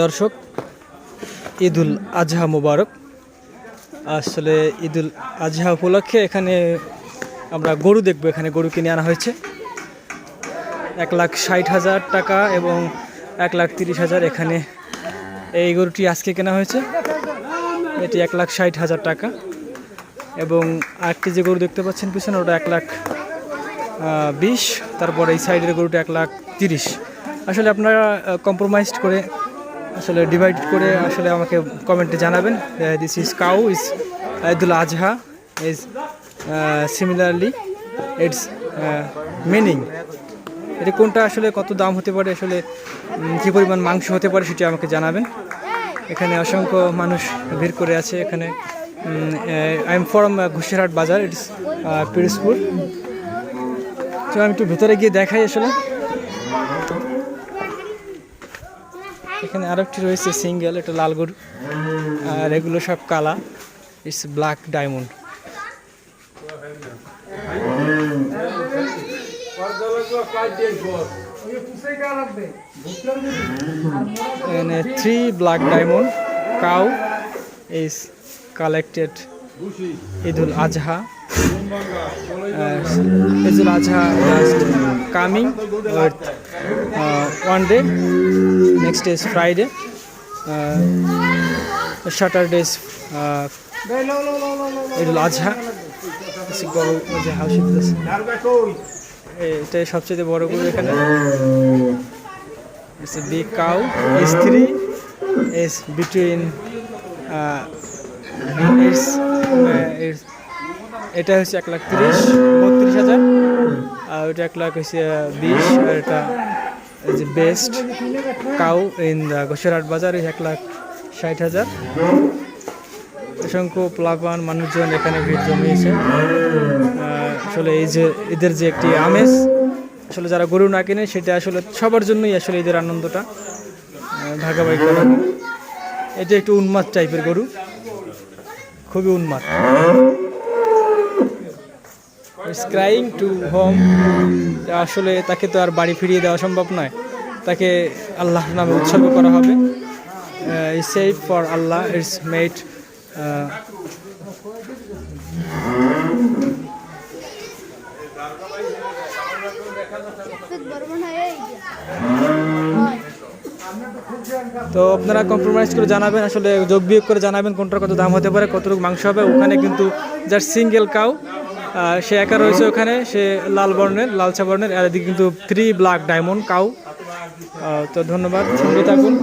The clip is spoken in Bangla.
দর্শক, ঈদুল আজহা মুবারক। আসলে ঈদুল আজহা উপলক্ষে এখানে আমরা গরু দেখব, এখানে গরু কিনে আনা হয়েছে। এক লাখ ষাট হাজার টাকা এবং এক লাখ তিরিশ হাজার এখানে এই গরুটি আজকে কেনা হয়েছে। এটি এক লাখ ষাট হাজার টাকা এবং আরেকটি যে গরু দেখতে পাচ্ছেন পিছনে ওটা এক লাখ বিশ, তারপর এই সাইডের গরুটা এক লাখ তিরিশ। আসলে আপনারা কম্প্রোমাইজ করে আসলে ডিভাইড করে আসলে আমাকে কমেন্টে জানাবেন। This is cow is Eidul Azha is similarly its meaning এটা কোনটা আসলে কত দাম হতে পারে, আসলে কী পরিমাণ মাংস হতে পারে সেটি আমাকে জানাবেন। এখানে অসংখ্য মানুষ ভিড় করে আছে এখানে। আই এম ফ্রম ঘুষিরহাট বাজার ইটস পিরোজপুর তো আমি একটু ভেতরে গিয়ে দেখাই আসলে। এখানে আরেকটি রয়েছে সিঙ্গেল, এটা লাল গরু। আর এগুলো সব কালা। ইটস ব্ল্যাক ডায়মন্ড এখানে three black diamond cow is collected Eidul Azha. Uh, Idul Adha just coming with uh, one day. Next is Friday. Uh, Saturday is uh, Idul Adha. বড় যে হাউস এটাই সবচেয়ে বড় গরু এখানে. Is three is between uh, is uh, is এটা হচ্ছে এক লাখ তিরিশ, বত্রিশ হাজার। আর ওইটা এক লাখ হচ্ছে বিশ, আর এটা যে বেস্ট কাউ ইন ঘোষেরহাট বাজার এক লাখ ষাট হাজার। অসংখ্য প্লাবান মানুষজন এখানে ভিড় জমিয়েছে। আসলে এই যে এদের যে একটি আমেজ, আসলে যারা গরু না কেনে সেটা আসলে সবার জন্যই আসলে এদের আনন্দটা। ভাগাভাগি করা এটা একটু উন্মাদ টাইপের গরু। খুবই উন্মাদ। ক্রাইং টু হোম আসলে তাকে তো আর বাড়ি ফিরিয়ে দেওয়া সম্ভব নয়। তাকে আল্লাহ নামে উৎসর্গ করা হবে। Safe for Allah it's made তো আপনারা কম্প্রোমাইজ করে জানাবেন, আসলে যোগ বিয়োগ করে জানাবেন কোনটার কত দাম হতে পারে, কতটুকু মাংস হবে। ওখানে কিন্তু যার সিঙ্গেল কাউ সে একা রয়েছে ওখানে, সে লাল বর্ণের, লালচা বর্ণের এদিকে কিন্তু থ্রি ব্ল্যাক ডায়মন্ড কাউ তো ধন্যবাদ, সঙ্গে থাকুন।